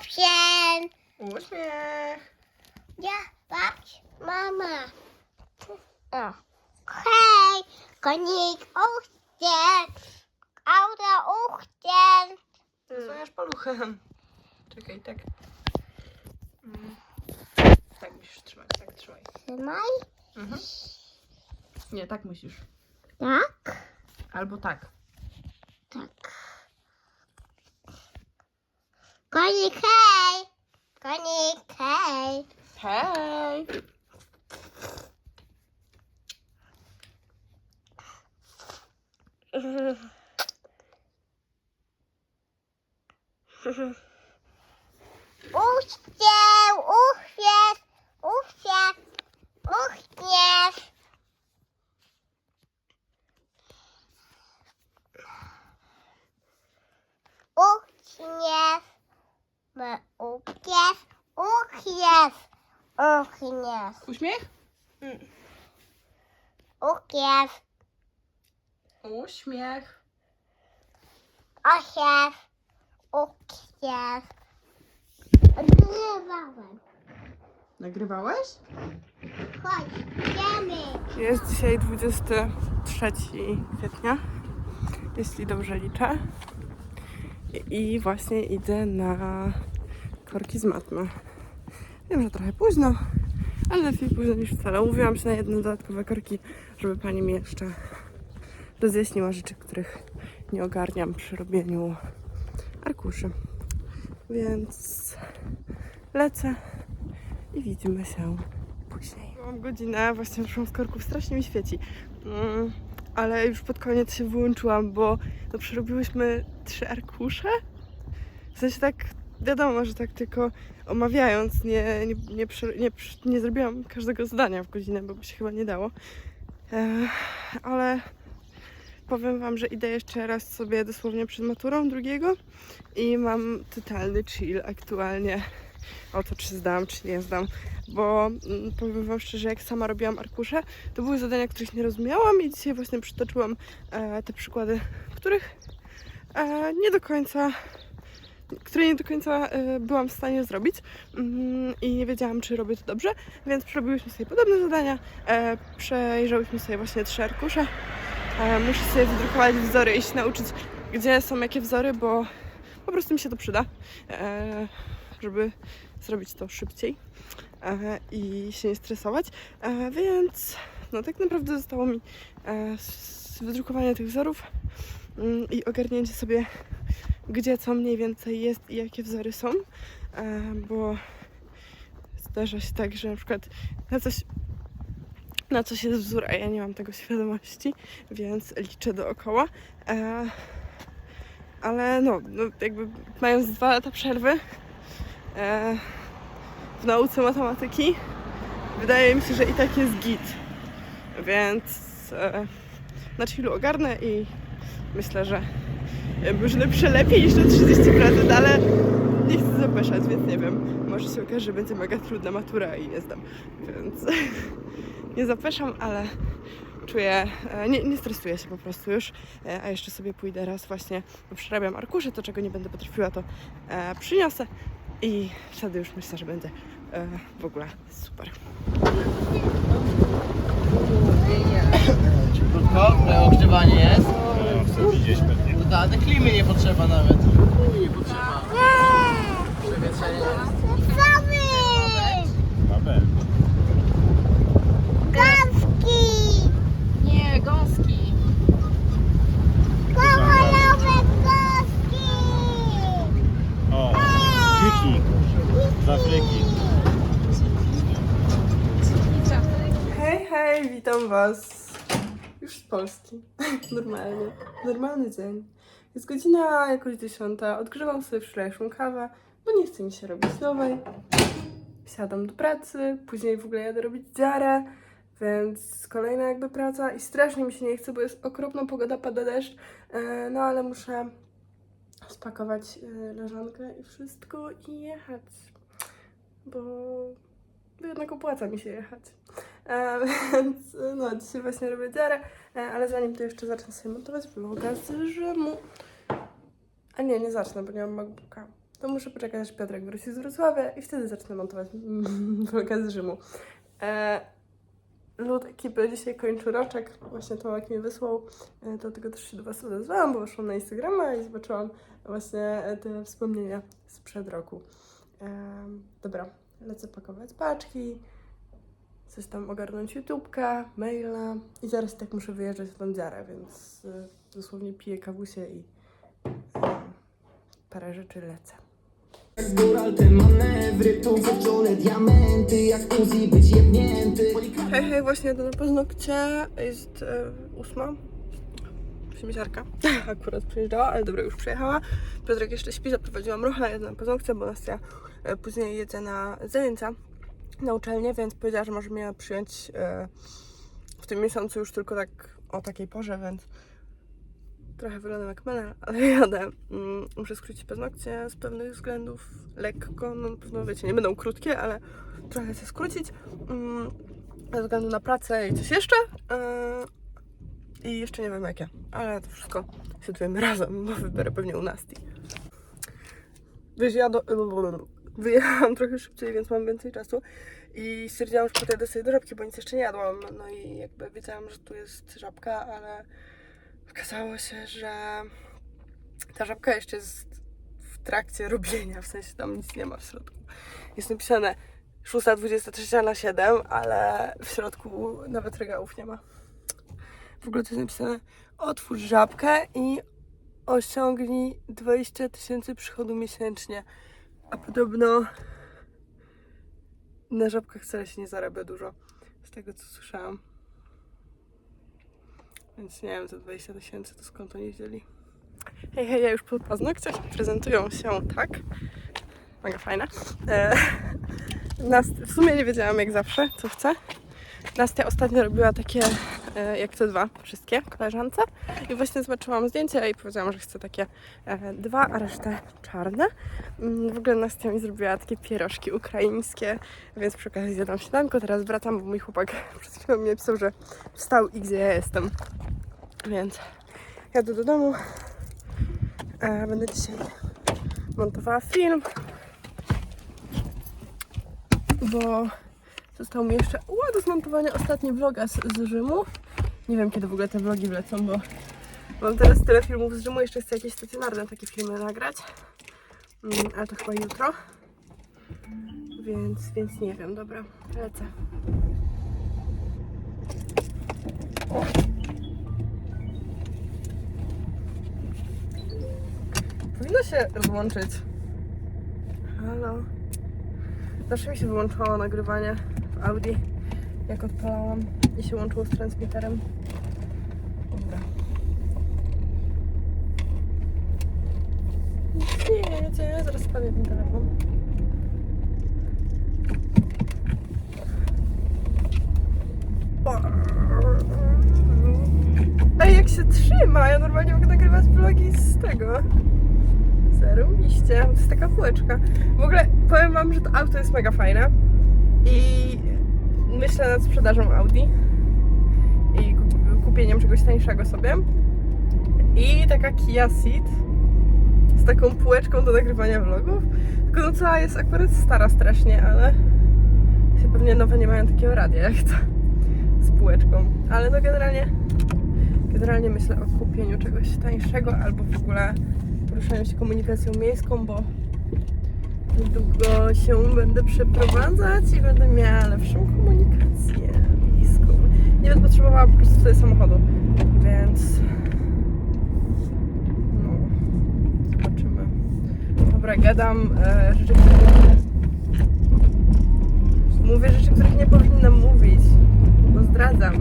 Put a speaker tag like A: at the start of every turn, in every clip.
A: Usień.
B: Uśmiech.
A: Ja, patrz, mama. O. Hej, konik, usień. Auto, usień.
B: Zasłaniasz paluchem. Czekaj, tak. Mm. Tak musisz trzymać, tak trzymaj.
A: Trzymaj.
B: Mhm. Nie, tak musisz.
A: Tak?
B: Albo tak.
A: Tak. Konik, hej. Konik, hej.
B: Hej!
A: Uścieł, uśmiech, uśmiech, uśmiech. Uśmiech, uśmiech, uśmiech, uśmiech,
B: Uśmiech?
A: uśmiech,
B: Uśmiech.
A: uśmiech, uśmiech.
B: Nagrywałeś?
A: Chodź, idziemy.
B: Jest dzisiaj 23 kwietnia, jeśli dobrze liczę. I właśnie idę na korki z matmy. Wiem, że trochę późno, ale lepiej późno niż wcale. Umówiłam się na jedne dodatkowe korki, żeby pani mi jeszcze rozjaśniła rzeczy, których nie ogarniam przy robieniu arkuszy. Więc lecę i widzimy się później. Mam godzinę, właśnie wyszłam z korków, strasznie mi świeci. Mm, ale już pod koniec się wyłączyłam, bo no, przerobiłyśmy trzy arkusze. W sensie tak, wiadomo, że tak tylko omawiając, nie, nie, nie, nie, nie zrobiłam każdego zdania w godzinę, bo by się chyba nie dało. Ale powiem Wam, że idę jeszcze raz sobie dosłownie przed maturą drugiego i mam totalny chill aktualnie o to, czy zdam, czy nie zdam. Bo mm, powiem Wam szczerze, jak sama robiłam arkusze, to były zadania, których nie rozumiałam i dzisiaj właśnie przytoczyłam e, te przykłady, których e, nie do końca które nie do końca e, byłam w stanie zrobić. Mm, i nie wiedziałam, czy robię to dobrze, więc przerobiłyśmy sobie podobne zadania, e, przejrzałyśmy sobie właśnie trzy arkusze. E, muszę sobie wydrukować wzory i się nauczyć, gdzie są jakie wzory, bo po prostu mi się to przyda, żeby zrobić to szybciej e, i się nie stresować. E, więc no tak naprawdę zostało mi e, wydrukowanie tych wzorów mm, i ogarnięcie sobie, gdzie co mniej więcej jest i jakie wzory są, bo zdarza się tak, że na przykład na coś na coś jest wzór, a ja nie mam tego świadomości, więc liczę dookoła. Ale no, no, jakby mając dwa lata przerwy, w nauce matematyki, wydaje mi się, że i tak jest git. Więc e, na chillu ogarnę i myślę, że e, może napiszę lepiej niż na 30%, ale nie chcę zapeszać, więc nie wiem. Może się okaże, że będzie mega trudna matura i nie zdam. Więc nie zapeszam, ale czuję, e, nie, nie stresuję się po prostu już, e, a jeszcze sobie pójdę raz właśnie, bo przerabiam arkusze, to czego nie będę potrafiła, to przyniosę i wtedy już myślę, że będzie e, w ogóle super.
C: Krótko, e, ogrzewanie jest.
D: Chcę widzieć pewnie.
C: No tak, klimy nie potrzeba nawet. Klimy nie potrzeba. Przewietrzenie
B: Was już z Polski. Normalnie, normalny dzień. Jest godzina jakoś dziesiąta, odgrzewam sobie wczorajszą kawę, bo nie chce mi się robić nowej. Siadam do pracy, później w ogóle jadę robić dziarę, więc kolejna jakby praca i strasznie mi się nie chce, bo jest okropna pogoda, pada deszcz, e, no ale muszę spakować e, leżankę i wszystko i jechać, bo jednak opłaca mi się jechać. E, więc no, dzisiaj właśnie robię dziarę, e, ale zanim to jeszcze zacznę sobie montować vloga z Rzymu. A nie, nie zacznę, bo nie mam MacBooka. to muszę poczekać, aż Piotrek wróci z Wrocławia i wtedy zacznę montować vloga z Rzymu. E, lud ekipy dzisiaj kończy roczek. Właśnie Tomek mi wysłał, e, dlatego też się do Was odezwałam, bo weszłam na Instagrama i zobaczyłam właśnie e, te wspomnienia sprzed roku. Em, dobra, lecę pakować paczki, coś tam ogarnąć YouTube'ka, maila i zaraz tak muszę wyjeżdżać w tą dziarę, więc e, dosłownie piję kawusie i e, parę rzeczy lecę.
E: Góral te manewry, tu włączone diamenty Jak Uzi być jebnięty
B: Hej, hej, właśnie jadę na paznokcie. Jest e, ósma. Siemiziarka akurat przyjeżdżała, ale dobra, już przyjechała. Piotrek jeszcze śpi, zaprowadziłam rucha, jadę na paznokcie, bo Nastia e, później jedzie na zajęcia na uczelnię, więc powiedziała, że może mnie przyjąć e, w tym miesiącu już tylko tak o takiej porze, więc trochę wyglądam jak menel, ale jadę. Mm, muszę skrócić paznokcie z pewnych względów lekko, no na pewno wiecie, nie będą krótkie, ale trochę chcę skrócić. Mm, ze względu na pracę i coś jeszcze. Yy, I jeszcze nie wiem jakie, ale to wszystko się dowiemy razem, bo wybiorę pewnie u Nasti. Do, wyjechałam trochę szybciej, więc mam więcej czasu i stwierdziłam, że podjadę sobie do żabki, bo nic jeszcze nie jadłam. No i jakby wiedziałam, że tu jest żabka, ale okazało się, że ta żabka jeszcze jest w trakcie robienia, w sensie tam nic nie ma w środku. Jest napisane 6.23 na 7, ale w środku nawet regałów nie ma. W ogóle to jest napisane otwórz żabkę i osiągnij 20 tysięcy przychodu miesięcznie. A podobno na żabkach wcale się nie zarabia dużo, z tego co słyszałam. Więc nie wiem, za 20 tysięcy to skąd oni wzięli. Hej, hej, ja już po paznokciach prezentują się tak. Mega fajne. E, w sumie nie wiedziałam jak zawsze, co chcę. Nastia ostatnio robiła takie, jak te dwa, wszystkie koleżance. I właśnie zobaczyłam zdjęcia i powiedziałam, że chcę takie e, dwa, a resztę czarne. Mm, W ogóle Nastia mi zrobiła takie pierożki ukraińskie, więc przy okazji zjadłam śniadanko. Teraz wracam, bo mój chłopak przed chwilą mi napisał, że wstał i gdzie ja jestem. Więc jadę do domu. E, Będę dzisiaj montowała film bo został mi jeszcze ła, do zmontowania ostatni vloga z, z Rzymu. Nie wiem, kiedy w ogóle te vlogi wlecą, bo mam teraz tyle filmów z Rzymu, jeszcze chcę jakieś stacjonarne takie filmy nagrać. Mm, ale to chyba jutro. Więc, więc nie wiem, dobra, lecę. Powinno się rozłączyć. Halo. Zawsze mi się wyłączało nagrywanie w Audi, jak odpalałam i się łączyło z transmitterem. Dobra. Nic nie jedzie, zaraz spadnie ten telefon. Ej, jak się trzyma! Ja normalnie mogę nagrywać vlogi z tego. Zarobiście. To jest taka półeczka. W ogóle powiem wam, że to auto jest mega fajne i myślę nad sprzedażą Audi i kup- kupieniem czegoś tańszego sobie. I taka Kia Ceed z taką półeczką do nagrywania vlogów. Tylko no cała jest akurat stara strasznie, ale się pewnie nowe nie mają takiego radia jak ta z półeczką. Ale no generalnie generalnie myślę o kupieniu czegoś tańszego albo w ogóle poruszaniu się komunikacją miejską, bo niedługo się będę przeprowadzać i będę miała lepszą komunikację miejską. Nie będę potrzebowała po prostu wtedy samochodu, więc no, zobaczymy. Dobra, gadam e, rzeczy, których mówię rzeczy, których nie powinnam mówić, bo zdradzam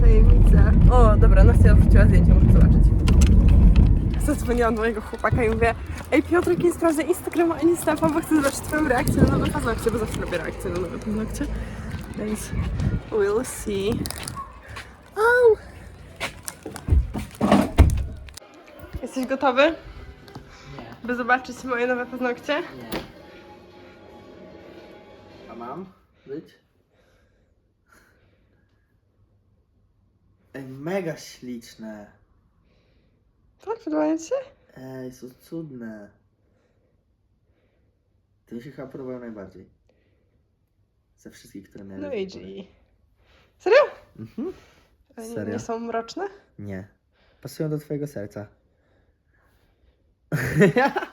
B: tajemnicę. O, dobra, Nastia wrzuciła zdjęcie, muszę zobaczyć zadzwoniłam do mojego chłopaka i mówię Ej Piotrek, nie sprawdzę Instagrama ani Snapa, bo chcę zobaczyć twoją reakcję na nowe paznokcie, bo zawsze robię reakcję na nowe paznokcie. Więc we'll see. Au! Jesteś gotowy,
C: Nie,
B: by zobaczyć moje nowe paznokcie?
C: nie. A mam być? Ej, mega śliczne.
B: Tak, podobają ci się?
C: Ej, są cudne. To mi się chyba podobają najbardziej. Ze wszystkich, które miałem.
B: No
C: do tej
B: i
C: pory.
B: G. Serio?
C: Mhm.
B: A nie,
C: Serio?
B: nie są mroczne?
C: Nie. Pasują do twojego serca.